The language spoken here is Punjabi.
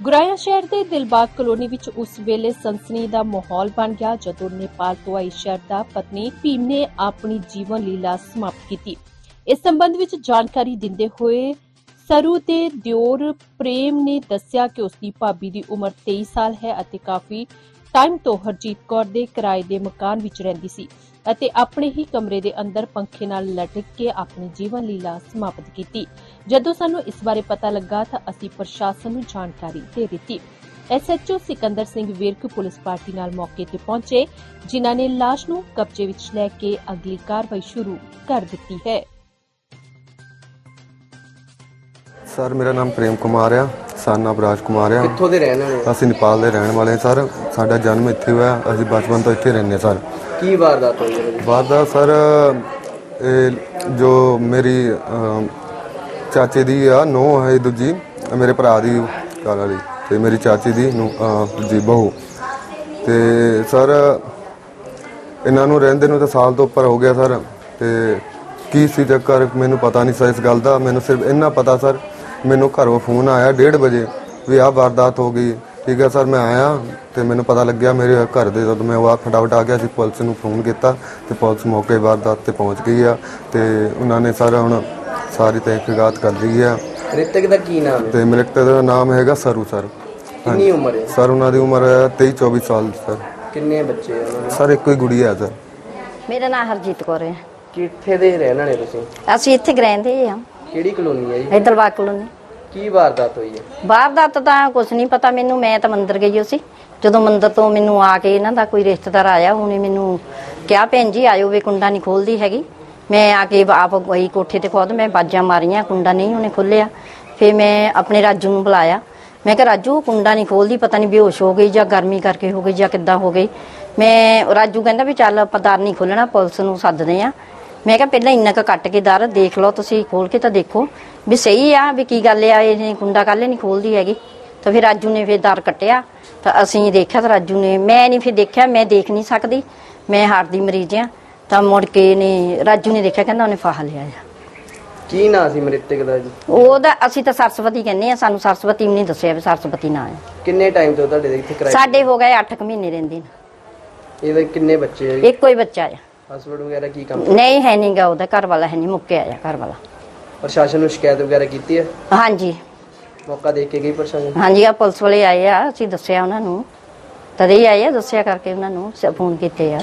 ਗੁਰਾਇਆ ਸ਼ਹਿਰ ਦੇ ਦਿਲਬਾਗ ਕਲੋਨੀ ਵਿੱਚ ਉਸ ਵੇਲੇ ਸਨਸਨੀ ਦਾ ਮਾਹੌਲ ਬਣ ਗਿਆ ਜਦੋਂ ਨੇਪਾਲ ਤੋਂ ਆਈ ਸ਼ਰਦਾ ਪਤਨੀ ਭੀਮ ਨੇ ਆਪਣੀ ਜੀਵਨ ਲੀਲਾ ਸਮਾਪਤ ਕੀਤੀ। ਇਸ ਸੰਬੰਧ ਵਿੱਚ ਜਾਣਕਾਰੀ ਦਿੰਦੇ ਹੋਏ ਸਰੂ ਦੇ ਦਿਓਰ ਪ੍ਰੇਮ ਨੇ ਦੱਸਿਆ ਕਿ ਉਸ ਦੀ ਭਾਬੀ ਦੀ ਉਮਰ 23 ਸਾਲ ਹੈ ਅਤੇ ਕਾਫੀ ਟਾਈਮ ਤੋਂ ਹਰਜੀਤ ਕੌਰ ਦੇ ਕਿਰਾਏ ਦੇ ਮਕਾਨ ਵਿੱਚ ਰਹਿੰਦੀ ਸੀ ਅਤੇ ਆਪਣੇ ਹੀ ਕਮਰੇ ਦੇ ਅੰਦਰ ਪੰਖੇ ਨਾਲ ਲਟਕ ਕੇ ਆਪਣੀ ਜੀਵਨ ਲੀਲਾ ਸਮਾਪਤ ਕੀਤੀ। ਜਦੋਂ ਸਾਨੂੰ ਇਸ ਬਾਰੇ ਪਤਾ ਲੱਗਾ ਤਾਂ ਅਸੀਂ ਪ੍ਰਸ਼ਾਸਨ ਨੂੰ ਜਾਣਕਾਰੀ ਦੇ ਦਿੱਤੀ। SHO Sikandar Singh Virk police party ਨਾਲ ਮੌਕੇ ਤੇ ਪਹੁੰਚੇ ਜਿਨ੍ਹਾਂ ਨੇ ਲਾਸ਼ ਨੂੰ ਕਬਜ਼ੇ ਵਿੱਚ ਲੈ ਕੇ ਅਗਲੀ ਕਾਰਵਾਈ ਸ਼ੁਰੂ ਕਰ ਦਿੱਤੀ ਹੈ। ਸਰ ਮੇਰਾ ਨਾਮ ਪ੍ਰੇਮ ਕੁਮਾਰ ਆ ਸਾਨਾ ਬਰਾਜ ਕੁਮਾਰ ਆ। ਕਿੱਥੋਂ ਦੇ ਰਹਿਣ ਵਾਲੇ? ਅਸੀਂ ਨੇਪਾਲ ਦੇ ਰਹਿਣ ਵਾਲੇ ਹਾਂ ਸਰ। ਸਾਡਾ ਜਨਮ ਇੱਥੇ ਹੋਇਆ ਅਸੀਂ ਬਚਪਨ ਤੋਂ ਇੱਥੇ ਰਹਿੰਦੇ ਹਾਂ ਸਰ। ਕੀ ਵਾਰਦਾਤ ਹੋਈ ਹੈ ਬਾਅਦ ਦਾ ਸਰ ਇਹ ਜੋ ਮੇਰੀ ਅਮ, ਚਾਚੇ ਦੀ ਆ ਨੋ ਹੈ ਦੂਜੀ, ਮੇਰੇ ਭਰਾ ਦੀ ਘਰ ਵਾਲੀ। ਤੇ ਮੇਰੀ ਚਾਚੀ ਦੀ ਨੂੰ ਜੀ ਬਹੂ। ਤੇ ਸਰ, ਇਹਨਾਂ ਨੂੰ ਰਹਿੰਦੇ ਨੂੰ ਤਾਂ ਸਾਲ ਤੋਂ ਉੱਪਰ ਹੋ ਗਿਆ ਸਰ। ਤੇ ਕੀ ਸੀ ਚੱਕਰ, ਮੈਨੂੰ ਪਤਾ ਨਹੀਂ ਸਰ ਇਸ ਗੱਲ ਦਾ। ਮੈਨੂੰ ਸਿਰਫ ਇੰਨਾ ਪਤਾ ਸਰ, ਮੈਨੂੰ ਘਰੋਂ ਫੋਨ ਆਇਆ 1:30 ਵਜੇ ਵੀ ਆਹ ਵਾਰਦਾਤ ਹੋ ਗਈ। ਠੀਕ ਹੈ ਸਰ, ਮੈਂ ਆਇਆ ਤੇ ਮੈਨੂੰ ਪਤਾ ਲੱਗਿਆ ਮੇਰੇ ਘਰ ਦੇ ਜਦੋਂ ਮੈਂ ਉਹ ਫਟਾਫਟ ਆ ਗਿਆ ਸੀ ਪੁਲਿਸ ਨੂੰ ਫੋਨ ਕੀਤਾ ਤੇ ਪੁਲਿਸ ਮੌਕੇ ਵਾਰਦਾਤ ਤੇ ਪਹੁੰਚ ਗਈ ਆ। ਤੇ ਉਹਨਾਂ ਨੇ ਸਰ ਹੁਣ ਸਾਰੀ ਤਹਿਕੀਕਾਤ ਕਰ ਲਈ ਆ। ਰਿਤਕ ਦਾ ਕੀ ਨਾਮ ਹੈ? ਤੇ ਮ੍ਰਿਤਕ ਦਾ ਨਾਮ ਹੈਗਾ ਸਰੂ ਸਰ। ਕਿੰਨੀ ਉਮਰ ਹੈ? ਸਰ ਉਹਨਾਂ ਦੀ ਉਮਰ ਹੈ 23 24 ਸਾਲ ਸਰ। ਕਿੰਨੇ ਬੱਚੇ ਆ ਉਹਨਾਂ ਦੇ? ਸਰ ਇੱਕੋ ਹੀ ਗੁੜੀ ਹੈ ਸਰ। ਮੇਰਾ ਨਾਮ ਹਰਜੀਤ ਕੌਰ ਹੈ। ਕਿੱਥੇ ਦੇ ਰਹਿਣ ਵਾਲੇ ਤੁਸੀਂ? ਅਸੀਂ ਇੱਥੇ ਗ੍ਰੈਂਦੇ ਆ ਕਿਹੜੀ ਕਲੋਨੀ ਹੈ ਜੀ? ਇਧਰ ਕਲੋਨੀ। ਕੀ ਵਾਰਦਾਤ ਹੋਈ ਹੈ? ਬਾਹਰ ਦਾ ਤਾਂ ਕੁਝ ਨਹੀਂ ਪਤਾ ਮੈਨੂੰ। ਮੈਂ ਤਾਂ ਮੰਦਿਰ ਗਈ ਹੋ ਸੀ। ਜਦੋਂ ਮੰਦਿਰ ਤੋਂ ਮੈਨੂੰ ਆ ਕੇ ਇਹਨਾਂ ਦਾ ਕੋਈ ਰਿਸ਼ਤੇਦਾਰ ਆਇਆ ਉਹਨੇ ਮੈਨੂੰ ਕਿਹਾ ਭੈਣ ਜੀ ਆਇਓ ਵੀ ਕੁੰਡਾ ਨਹੀਂ ਖੋਲਦੀ ਹੈਗੀ। ਮੈਂ ਆ ਕੇ ਆਪ ਗਈ ਕੋਠੇ ਤੇ ਖੁਦ ਮੈਂ ਬਾਜਾਂ ਮਾਰੀਆਂ, ਕੁੰਡਾ ਨਹੀਂ ਉਹਨੇ ਖੋਲਿਆ ਫਿਰ ਮੈਂ ਆਪਣੇ ਰਾਜੂ ਨੂੰ ਬੁਲਾਇਆ। ਮੈਂ ਕਿਹਾ, ਰਾਜੂ, ਕੁੰਡਾ ਨਹੀਂ ਖੋਲਦੀ ਪਤਾ ਨਹੀਂ ਬੇਹੋਸ਼ ਹੋ ਗਈ ਜਾਂ ਗਰਮੀ ਕਰਕੇ ਹੋ ਗਈ ਜਾਂ ਕਿੱਦਾਂ ਹੋ ਗਈ? ਮੈਂ, ਰਾਜੂ ਕਹਿੰਦਾ ਵੀ ਚੱਲ ਆਪਾਂ ਦਰ ਨਹੀਂ ਖੋਲਣਾ ਪੁਲਿਸ ਨੂੰ ਸੱਦਦੇ ਆ ਮੈਂ ਕਿਹਾ, ਪਹਿਲਾਂ ਇੰਨਾ ਕੁ ਕੱਟ ਕੇ ਦਰ, ਦੇਖ ਲਓ ਤੁਸੀਂ ਖੋਲ ਕੇ ਤਾਂ ਦੇਖੋ। ਵੀ ਸਹੀ ਆ, ਵੀ ਕੀ ਗੱਲ ਆ, ਇਹ ਕੁੰਡਾ ਕਾਲੇ ਨਹੀਂ ਖੋਲਦੀ ਹੈਗੀ। ਤਾਂ ਫਿਰ ਰਾਜੂ ਨੇ ਫਿਰ ਦਰ ਕੱਟਿਆ। ਤਾਂ ਅਸੀਂ ਦੇਖਿਆ ਤਾਂ ਰਾਜੂ ਨੇ, ਮੈਂ ਨਹੀਂ ਫਿਰ ਦੇਖਿਆ, ਮੈਂ ਦੇਖ ਨਹੀਂ ਸਕਦੀ। ਮੈਂ ਹਾਰਟ ਦੀ ਮਰੀਜ਼ ਆ ਤਾਂ ਮੁੜ ਕੇ ਨੇ ਰਾਜੂ ਨੇ ਦੇਖਿਆ ਕਹਿੰਦਾ ਉਹਨੇ ਫਾਹਾ ਲਿਆ ਆ। ਕੀ ਨਾਂ ਸੀ ਮ੍ਰਿਤਕ ਦਾ ਜੀ? ਉਹਦਾ ਅਸੀਂ ਤਾਂ ਸਰਸਵਤੀ ਕਹਿੰਦੇ ਆ ਸਾਨੂੰ ਸਰਸਵਤੀ ਵੀ ਨਹੀਂ ਦੱਸਿਆ ਵੀ ਸਰਸਵਤੀ ਨਾਂ ਹੈ ਕਿੰਨੇ ਟਾਈਮ ਤੋਂ ਤੁਹਾਡੇ ਦੇ ਇੱਥੇ ਕਿਰਾਏ ਸਾਡੇ ਹੋ ਗਏ 8 ਮਹੀਨੇ ਰਹਿੰਦੇ ਨੇ। ਇਹਦੇ ਕਿੰਨੇ ਬੱਚੇ ਆ ਜੀ? ਇੱਕੋ ਹੀ ਬੱਚਾ ਆ। ਹਸਬੰਡ ਵਗੈਰਾ ਕੀ ਕੰਮ ਨਹੀਂ ਹੈ ਨਹੀਂਗਾ ਉਹਦਾ ਘਰ ਵਾਲਾ ਹੈ ਨਹੀਂ ਮੁੱਕਿਆ ਆ ਘਰ ਵਾਲਾ ਪ੍ਰਸ਼ਾਸਨ ਨੂੰ ਸ਼ਿਕਾਇਤ ਵਗੈਰਾ ਕੀਤੀ ਹੈ ਹਾਂਜੀ। ਮੌਕਾ ਦੇਖ ਕੇ ਗਈ ਪ੍ਰਸ਼ਾਸਨ? ਹਾਂਜੀ ਆ ਪੁਲਿਸ ਵਾਲੇ ਆਏ ਆ ਅਸੀਂ ਦੱਸਿਆ ਉਹਨਾਂ ਨੂੰ। ਤਦੇ ਹੀ ਆਏ ਆ ਦੱਸਿਆ ਕਰਕੇ ਉਹਨਾਂ ਨੂੰ ਸ- ਫੋਨ ਕੀਤੇ ਆ।